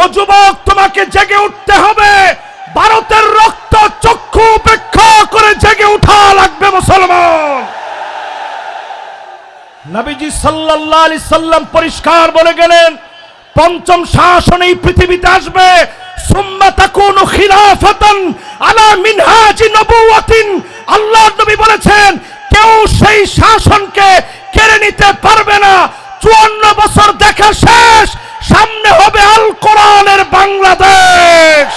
ও যুবক, তোমাকে জেগে উঠতে হবে। ভারতের রক্ত চক্ষু উপেক্ষা করে জেগে উঠা লাগবে মুসলমান। নবীজি সাল্লাল্লাহু আলাইহি সাল্লাম পরিষ্কার বলে গেলেন, পঞ্চম শাসন এই পৃথিবীতে আসবে। সুম্মা তাকুনু খিলাফাতান আলা মিনহাজি নবুওয়াতিন। আল্লাহ নবী বলেছেন, কেউ সেই শাসনকে কেড়ে নিতে পারবে না চুয়ান্ন বছর দেখা শেষ সামনে হবে আল কোরআনের বাংলাদেশ!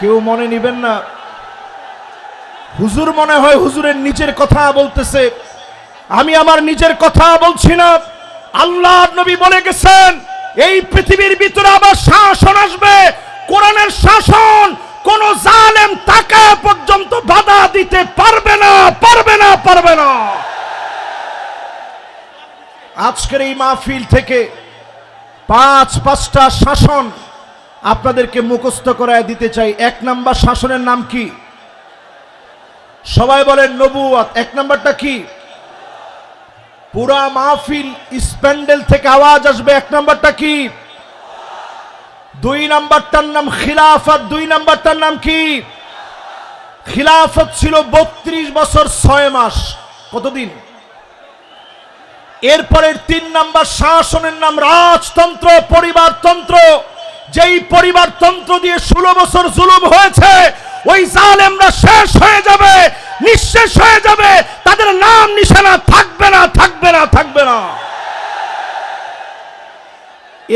কেউ মনে নিবেন না? হুজুর মনে হয় হুজুরের নিজের কথা বলতেছে। আমি আমার নিজের কথা বলছি না। আল্লাহ নবী বলে গেছেন, এই পৃথিবীর ভিতরে আবার শাসন আসবে, কোরআনের শাসন কোন জালেম তাকে পর্যন্ত বাধা দিতে পারবে না পারবে না পারবে না। আজকের এই মাহফিল থেকে পাঁচ, পাঁচটা শাসন আপনাদেরকে মুখস্থ করায় দিতে চাই। এক নাম্বার শাসনের নাম কি? সবাই বলেন নবুয়াত। এক নাম্বারটা কি? পুরা মাহফিল স্প্যান্ডেল থেকে আওয়াজ আসবে। এক নাম্বারটা কি? দুই নাম্বারটার নাম খিলাফত, দুই নাম্বারটার নাম কি? খিলাফত ছিল বত্রিশ বছর ছয় মাস। কতদিন? এরপরের তিন নাম্বার শাসনের নাম রাজতন্ত্র, পরিবারতন্ত্র। যেই পরিবারতন্ত্র দিয়ে ষোলো বছর জুলুম হয়েছে, ওই জালেমরা শেষ হয়ে যাবে, নিঃশেষ হয়ে যাবে, তাদের নাম নিশানা থাকবে না থাকবে না থাকবে না।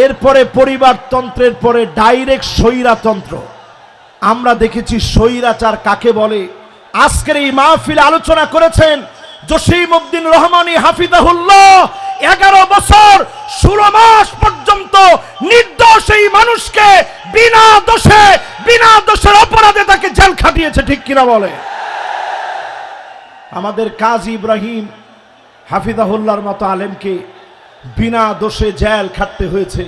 এরপরে পরিবারতন্ত্রের পরে ডাইরেক্ট স্বৈরাতন্ত্র। আমরা দেখেছি স্বৈরাচার কাকে বলে? আজকের এই মাহফিল আলোচনা করেছেন জসিম উদ্দিন রহমানী হাফিজাহুল্লাহ। এগারো বছর, ষোলো মাস পর্যন্ত নির্দোষ এই মানুষকে বিনা দোষে, বিনা দোষের অপরাধে তাকে জেল খাটিয়েছে, ঠিক কিনা বলে? আমাদের কাজী ইব্রাহিম হাফিজাহুল্লাহর মতো আলেমকে বিনা দোষে জেল খাটতে হয়েছে।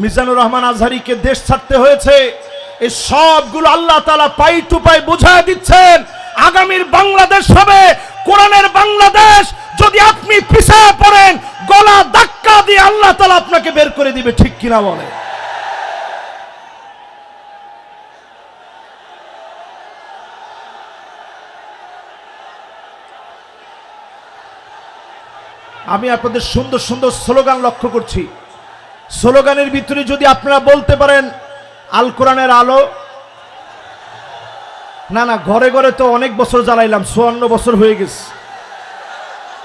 মিজানুর রহমান আজহারিকে দেশ ছাড়তে হয়েছে। এই সবগুলো আল্লাহ তালা পাই টু পাই বুঝায় দিচ্ছেন। আগামীর বাংলাদেশ হবে, কোরআনের বাংলাদেশ। যদি আপনি পিছিয়ে পড়েন, গলা ধাক্কা দিয়ে আল্লাহ তালা আপনাকে বের করে দিবে, ঠিক কিনা বলে? আমি আপনাদের সুন্দর সুন্দর স্লোগান লক্ষ্য করছি। স্লোগানের ভিতরে যদি আপনারা বলতে পারেন, আল কোরআনের আলো, না না, ঘরে ঘরে তো অনেক বছর জ্বালাইলাম, চুয়ান্ন বছর হয়ে গেছে।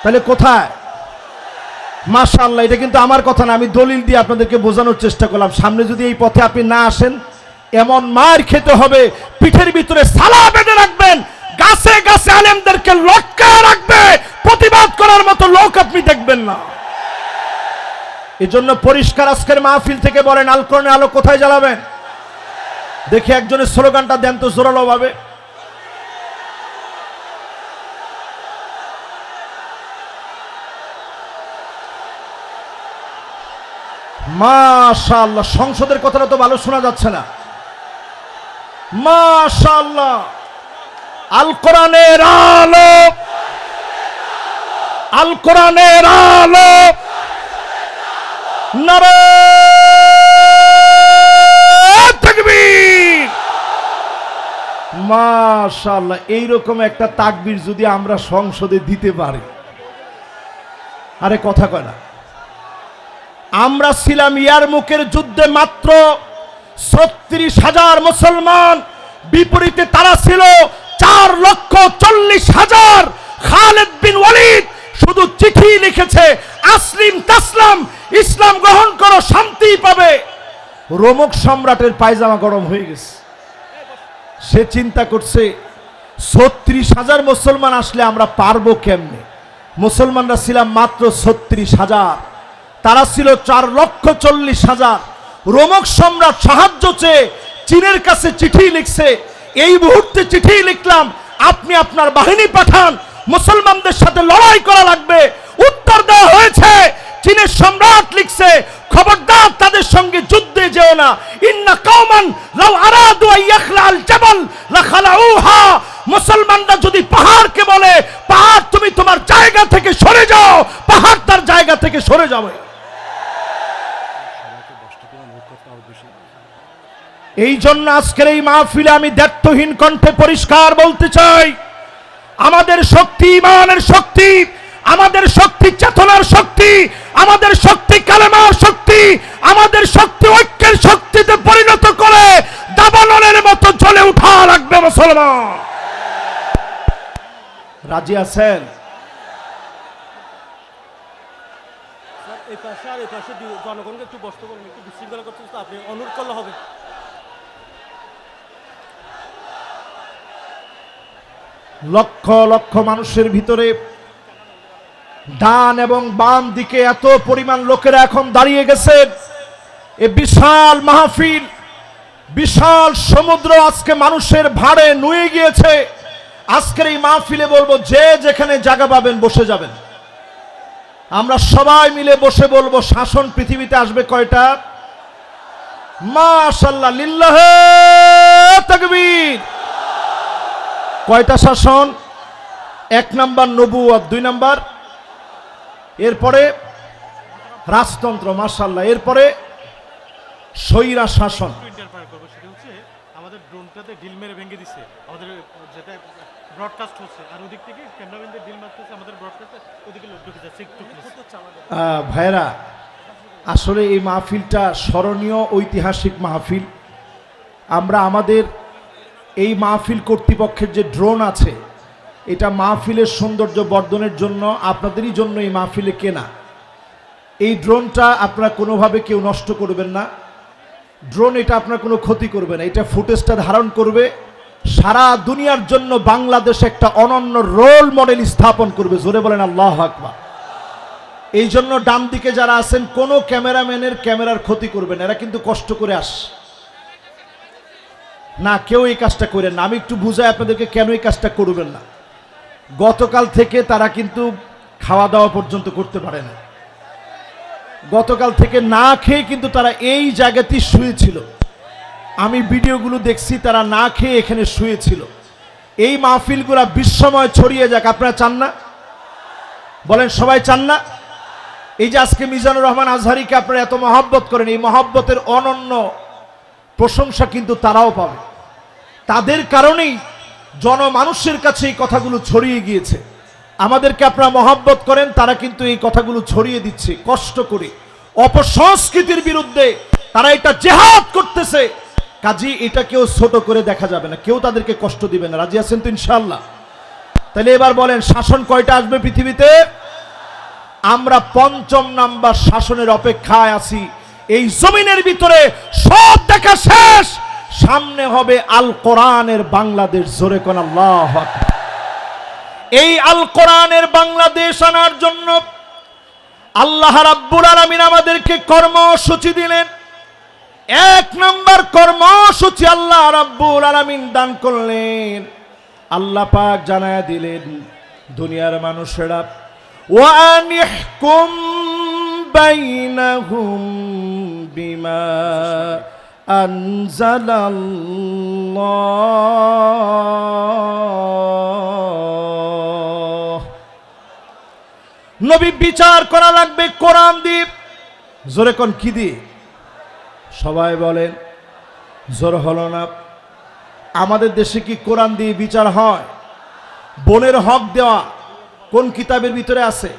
তাহলে কোথায়? মাশাআল্লাহ, এটা কিন্তু আমার কথা না, আমি দলিল দিয়ে আপনাদেরকে বোঝানোর চেষ্টা করলাম। সামনে যদি এই পথে আপনি না আসেন, এমন মার খেতে হবে, পিঠের ভিতরে সালা বেঁধে রাখবেন, গাছে গাছে আলেমদেরকে লটকায় রাখবে প্রতিবাদ করার মতো লোক আপনি দেখবেন না। এজন্য পরিষ্কার আজকের মাহফিল থেকে বলেন আলকরণে আলো কোথায় জ্বালাবেন? দেখে একজনের স্লোগানটা দেন তো জোরালো ভাবে মাশাআল্লাহ, সংসদের কথাটা তো ভালো শোনা যাচ্ছে না। মাশাআল্লাহ, আল কোরআনের আলো আল কোরআনের আলো। নারে তাকবীর। মাশাআল্লাহ, এইরকম একটা তাকবীর যদি আমরা সংসদে দিতে পারি। আরে কথা কয় না। আমরা ছিলাম ইয়ার মুখের যুদ্ধে মাত্র ছত্রিশ হাজার মুসলমান, বিপরীতে তারা ছিল চার লক্ষ চল্লিশ হাজার খালেদ বিন ওয়ালিদ শুধু চিঠি লিখেছে আসলিম তাসলাম ইসলাম গ্রহণ শান্তি পাবে। রোমক সম্রাটের পায়জামা গরম হয়ে গেছে। সে চিন্তা করছে, ছত্রিশ হাজার মুসলমান আসলে আমরা পারব কেমনে? মুসলমানরা ছিলাম মাত্র ছত্রিশ হাজার। তারা ছিল চার লক্ষ চল্লিশ হাজার। রোমক সম্রাট সাহায্য চেয়ে চীনের কাছে চিঠি লিখছে, এই মুহূর্তে চিঠি লিখলাম, আপনি আপনার বাহিনী পাঠান, মুসলমানদের সাথে লড়াই করা লাগবে। উত্তর দেওয়া হয়েছে, চীনের সম্রাট লিখছে খবরদার তাদের সঙ্গে যুদ্ধে যেও না। ইন্না কওমান লাউ আরাদু আল জাবাল লাখালাউহা। মুসলমান মুসলমানরা যদি পাহাড়কে বলে, পাহাড়, তুমি তোমার জায়গা থেকে সরে যাও, পাহাড় তার জায়গা থেকে সরে যাবে। এই জন্য আজকের এই মাহফিলে আমি দায়িত্বহীন কণ্ঠে পরিষ্কার বলতে চাই, আমাদের শক্তি ইমানের শক্তি, আমাদের শক্তি চেতনার শক্তি আমাদের শক্তি কালেমার শক্তি আমাদের শক্তি ঐক্যের শক্তিতে পরিণত করে দাবানলের মতো জ্বলে উঠা লাগবে মুসলমান। রাজি আছেন? স্যার এই পাশে আর এই পাশে দিয়ে জনগণকে একটু বসতে বলুন একটু বিশৃঙ্খলা করছেন আপনি অনুরোধ করলে হবে। লক্ষ লক্ষ মানুষের ভিতরে ডান এবং বাম দিকে এত পরিমাণ লোকেরা এখন দাঁড়িয়ে গেছে। এ বিশাল মাহফিল, বিশাল সমুদ্র আজকে মানুষের ভাড়ে নুয়ে গিয়েছে। আজকের এই মাহফিলে বলব, যে যেখানে জায়গা পাবেন বসে যাবেন। আমরা সবাই মিলে বসে বলব, শাসন পৃথিবীতে আসবে কয়টা? মাশাল্লাহ লিল্লাহ তাকবীর। কয়টা শাসন? এক নাম্বার নবুয়ত দুই নাম্বার? এরপরে রাজতন্ত্র মার্শাল্লাহ এরপরে স্বৈরা শাসন। আমাদের ড্রোনটাতে ডিল মেরে ভেঙে দিচ্ছে আমাদের যেটা ব্রডকাস্ট হচ্ছে আর ওদিক থেকে ক্যামেরাম্যানদের ডিল মারতেছে আমাদের ব্রডকাস্টে ওদিকে লোক ঢুকে যাচ্ছে একটু হচ্ছে আমাদের আহ, ভাইরা আসলে এই মাহফিলটা স্মরণীয় ঐতিহাসিক মাহফিল। আমরা আমাদের এই মাহফিল কর্তৃপক্ষের যে ড্রোন আছে এটা মাহফিলের সৌন্দর্য বর্ধনের জন্য, আপনাদেরই জন্য এই মাহফিলে কেনা। এই ড্রোনটা আপনারা কোনোভাবে কেউ নষ্ট করবেন না। ড্রোন এটা আপনার কোনো ক্ষতি করবে না। এটা ফুটেজটা ধারণ করবে। সারা দুনিয়ার জন্য বাংলাদেশ একটা অনন্য রোল মডেল স্থাপন করবে। জোরে বলেন আল্লাহ আকবার। এই জন্য ডান দিকে যারা আছেন, কোনো ক্যামেরাম্যানের ক্যামেরার ক্ষতি করবেন এরা কিন্তু কষ্ট করে আস। না, কেউ এই কাজটা করেন না। আমি একটু বুঝাই আপনাদেরকে কেন এই কাজটা করবেন না। গতকাল থেকে তারা কিন্তু খাওয়া দাওয়া পর্যন্ত করতে পারে না। গতকাল থেকে না খেয়ে কিন্তু তারা এই জায়গাতেই শুয়েছিল। আমি ভিডিওগুলো দেখছি, তারা না খেয়ে এখানে শুয়েছিল। এই মাহফিলগুলা বিশ্বময় ছড়িয়ে যাক, আপনারা চান না? বলেন, সবাই চান না? এই যে আজকে মিজানুর রহমান আজহারিকে আপনারা এত মহব্বত করেন, এই মহব্বতের অনন্য প্রশংসা কিন্তু তারাও পাবে। তাদের কারণেই জনমানুষের কাছে এই কথাগুলো ছড়িয়ে গিয়েছে। আমাদেরকে আপনারা মহব্বত করেন, তারা কিন্তু এই কথাগুলো ছড়িয়ে দিচ্ছে, কষ্ট করে। অপসংস্কৃতির বিরুদ্ধে তারা এটা জেহাদ করতেছে। কাজী, এটা কেউ ছোট করে দেখা যাবে না, কেউ তাদেরকে কষ্ট দিবে না। রাজি আছেন তো ইনশাল্লাহ তাহলে এবার বলেন, শাসন কয়টা আসবে পৃথিবীতে? আমরা পঞ্চম নাম্বার শাসনের অপেক্ষায় আছি। এই জমিনের ভিতরে সব দেখা শেষ। সামনে হবে আল কোরআনের বাংলাদেশ, জোরে কোন আল্লাহ এই আল কোরআনের বাংলাদেশ আনার জন্য আল্লাহ রাব্বুল আলামিন আমাদেরকে কর্মসূচি দিলেন। এক নম্বর কর্মসূচি আল্লাহ রাব্বুল আলামিন দান করলেন। আল্লাহ পাক জানায় দিলেন, দুনিয়ার মানুষেরা ওয়ান ইহকুম বাইনাহুম বিমা আনজালাল্লাহ নবী বিচার করা লাগবে কোরআন দ্বীপ জোরে কোন কি দিয়ে? সবাই বলেন, জোর হলো না। আমাদের দেশে কি কোরআন দিয়ে বিচার হয়? বোনের হক দেওয়া কোন কিতাবের ভিতরে আছে?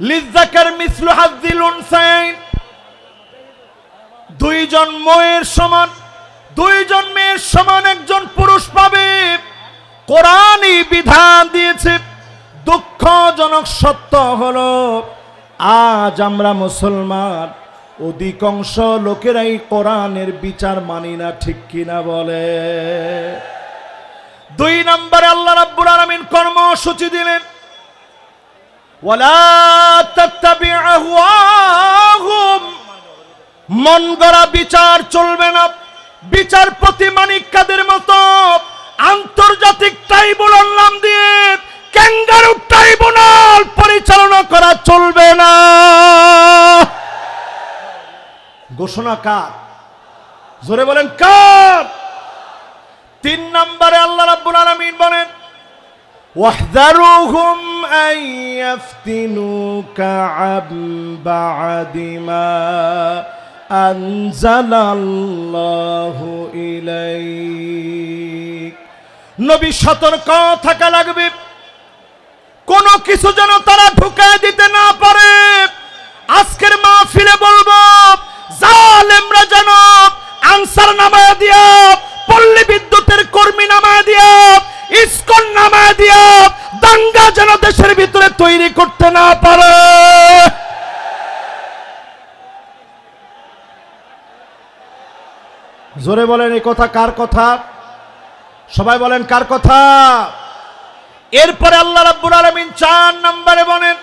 লিজ্জাকার মিসলু হাজ্জিল উনসাইন। দুইজন মেয়ের সমান দুইজন মেয়ের সমান একজন পুরুষ পাবে। কোরআনই বিধান দিয়েছে, দুঃখজনক সত্য হলো, আজ আমরা মুসলমান, অধিকাংশ লোকেরাই কোরআনের বিচার মানি না, ঠিক কিনা বলে। দুই নম্বরে আল্লাহ রাব্বুল আলামিন কর্মসূচি দিলেন, ওয়ালা তাত্তাবি মন গড়া বিচার চলবে না বিচারপতি মানিক কাদের মতো আন্তর্জাতিক ট্রাইব্যুনাল নাম দিয়ে ক্যাঙ্গারু ট্রাইব্যুনাল পরিচালনা করা চলবে না ঘোষণা কার জোরে বলেন কার তিন নম্বরে আল্লাহ রাব্বুল আলামিন বলেন واحذرهم أن يفتنوك عن بعد ما আনজালাল্লাহু ইলাইক। নবী সতর্ক থাকা লাগবে। কোন কিছু যেন তারা ঢুকায় দিতে না পারে। আজকের মা ফিরে বলব, জালেমরা যেন আনসার নামায় দিয়া, পল্লী বিদ্যুতের কর্মী নামায় দিয়া, ইস্কন নামায় দিয়া, দাঙ্গা যেন দেশের ভিতরে তৈরি করতে না পারে। জোরে বলেন এই কথা কার কথা সবাই বলেন কার কথা এরপরে আল্লাহ রাব্বুল আলামিন চার নম্বরে বলেন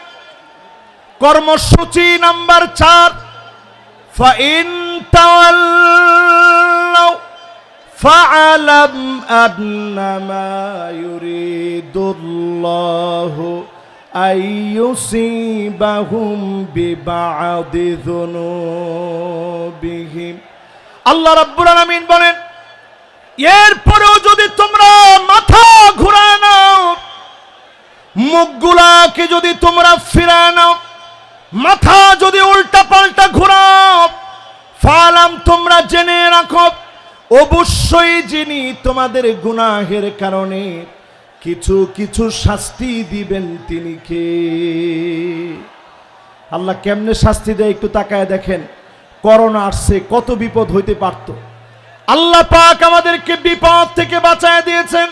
কর্মসূচি নাম্বার চার ফাইন তাওয়াল্লাউ فاعلم أنما يريد الله أن يصيبهم ببعض ذنوبهم আল্লাহ রাব্বুল আলামিন বলেন, এরপরেও যদি তোমরা মাথা ঘুরায় নাও, মুখগুলাকে যদি তোমরা ফিরায় নাও, মাথা যদি উল্টা পাল্টা ঘুরাও, ফালাম তোমরা জেনে রাখো, অবশ্যই যিনি তোমাদের গুনাহের কারণে কিছু কিছু শাস্তি দিবেন তিনি কে? আল্লাহ কেমনে শাস্তি দেয় একটু তাকায় দেখেন। করোনা আসছে কত বিপদ হইতে পারত আল্লাহ পাক আমাদেরকে বিপদ থেকে বাঁচায় দিয়েছেন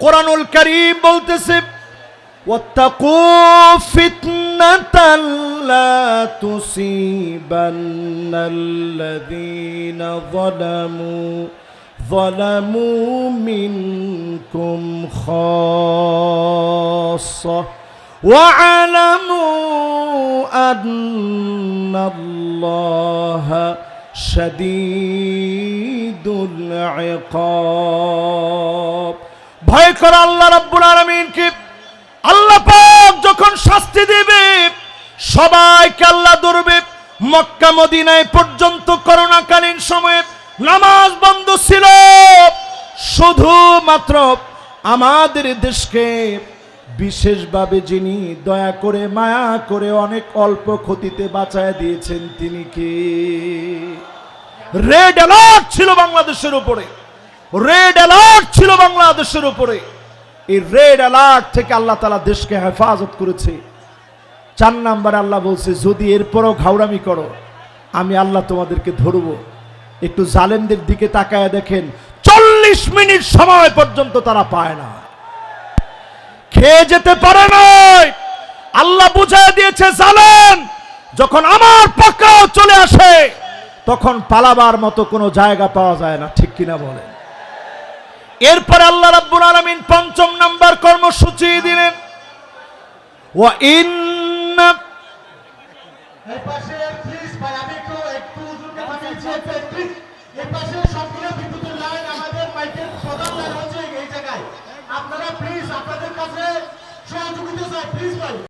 কোরআনুল করিম বলতেছে واتقوا فتنة لا تصيبن الذين ظلموا ظلموا منكم خاصة واعلموا أن الله شديد العقاب ভয় কর আল্লাহ রাব্বুল আলামিনকে আল্লাহ পাক যখন শাস্তি দেবে সবাইকে আল্লাহ ধরবে মক্কা মদিনায় পর্যন্ত করোনাকালীন সময়ে নামাজ বন্ধ ছিল শুধুমাত্র আমাদের দেশকে বিশেষভাবে যিনি দয়া করে, মায়া করে, অনেক অল্প ক্ষতিতে বাঁচায় দিয়েছেন, তিনি কে? রেড অ্যালার্ট ছিল বাংলাদেশের উপরে। রেড অ্যালার্ট ছিল বাংলাদেশের উপরে। এই রেড অ্যালার্ট থেকে আল্লাহ তালা দেশকে হেফাজত করেছে। চার নাম্বার আল্লাহ বলছে, যদি এরপরও ঘাউরামি করো, আমি আল্লাহ তোমাদেরকে ধরব। একটু জালেমদের দিকে তাকায় দেখেন, চল্লিশ মিনিট সময় পর্যন্ত তারা পায় না। খেয়ে যেতে পারে নাই। আল্লাহ বুঝায় দিয়েছে, জালেম, যখন আমার পক্ষেও চলে আসে, তখন পালাবার মতো কোনো জায়গা পাওয়া যায় না। ঠিক কিনা বলেন। এরপরে আল্লাহ রাব্বুল আলামিন পঞ্চম নাম্বার কর্মসূচি দিলেন। ওয়া ইন্না এপাশে প্লিজ ভাই, আমি একটু একটু হুজুরকে থামিয়েছি প্লিজ এপাশে সবগুলো প্লিজ আপনাদের কাছে সহযোগিতা চাই প্লিজ ভাই।